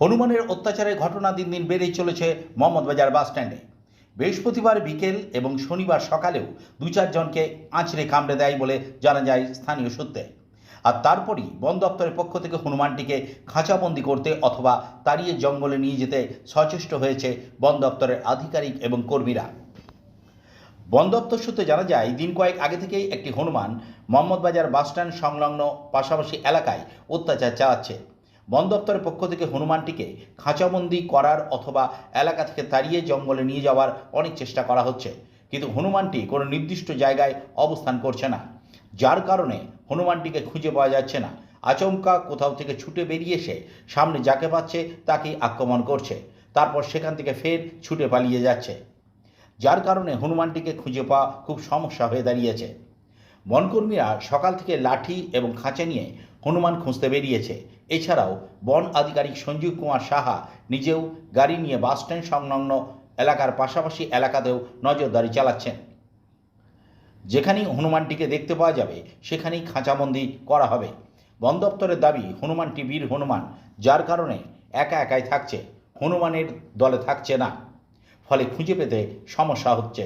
হনুমানের অত্যাচারের ঘটনা দিন দিন বেড়েই চলেছে মোহাম্মদবাজার বাস স্ট্যান্ডে। বৃহস্পতিবার বিকেল এবং শনিবার সকালেও দু চারজনকে আঁচড়ে কামড়ে দেয় বলে জানা যায় স্থানীয় সূত্রে। আর তারপরই বন দপ্তরের পক্ষ থেকে হনুমানটিকে খাঁচাবন্দি করতে অথবা তাড়িয়ে জঙ্গলে নিয়ে যেতে সচেষ্ট হয়েছে বন দপ্তরের আধিকারিক এবং কর্মীরা। বন দপ্তর সূত্রে জানা যায়, দিন কয়েক আগে থেকেই একটি হনুমান মোহাম্মদবাজার বাসস্ট্যান্ড সংলগ্ন পাশাপাশি এলাকায় অত্যাচার চালাচ্ছে। বন দপ্তরের পক্ষ থেকে হনুমানটিকে খাঁচাবন্দি করার অথবা এলাকা থেকে তাড়িয়ে জঙ্গলে নিয়ে যাওয়ার অনেক চেষ্টা করা হচ্ছে, কিন্তু হনুমানটি কোনো নির্দিষ্ট জায়গায় অবস্থান করছে না। যার কারণে হনুমানটিকে খুঁজে পাওয়া যাচ্ছে না। আচমকা কোথাও থেকে ছুটে বেরিয়ে এসে সামনে যাকে পাচ্ছে তাকেই আক্রমণ করছে। তারপর সেখান থেকে ফের ছুটে পালিয়ে যাচ্ছে। যার কারণে হনুমানটিকে খুঁজে পাওয়া খুব সমস্যা হয়ে দাঁড়িয়েছে। বনকর্মীরা সকাল থেকে লাঠি এবং খাঁচা নিয়ে হনুমান খুঁজতে বেরিয়েছে। এছাড়াও বন আধিকারিক সঞ্জীব কুমার সাহা নিজেও গাড়ি নিয়ে বাসস্ট্যান্ড সংলগ্ন এলাকার পাশাপাশি এলাকাতেও নজরদারি চালাচ্ছেন। যেখানেই হনুমানটিকে দেখতে পাওয়া যাবে, সেখানেই খাঁচাবন্দি করা হবে। বন দপ্তরের দাবি, হনুমানটি বীর হনুমান, যার কারণে একা একাই থাকছে। হনুমানের দলে থাকছে না। ফলে খুঁজে পেতে সমস্যা হচ্ছে।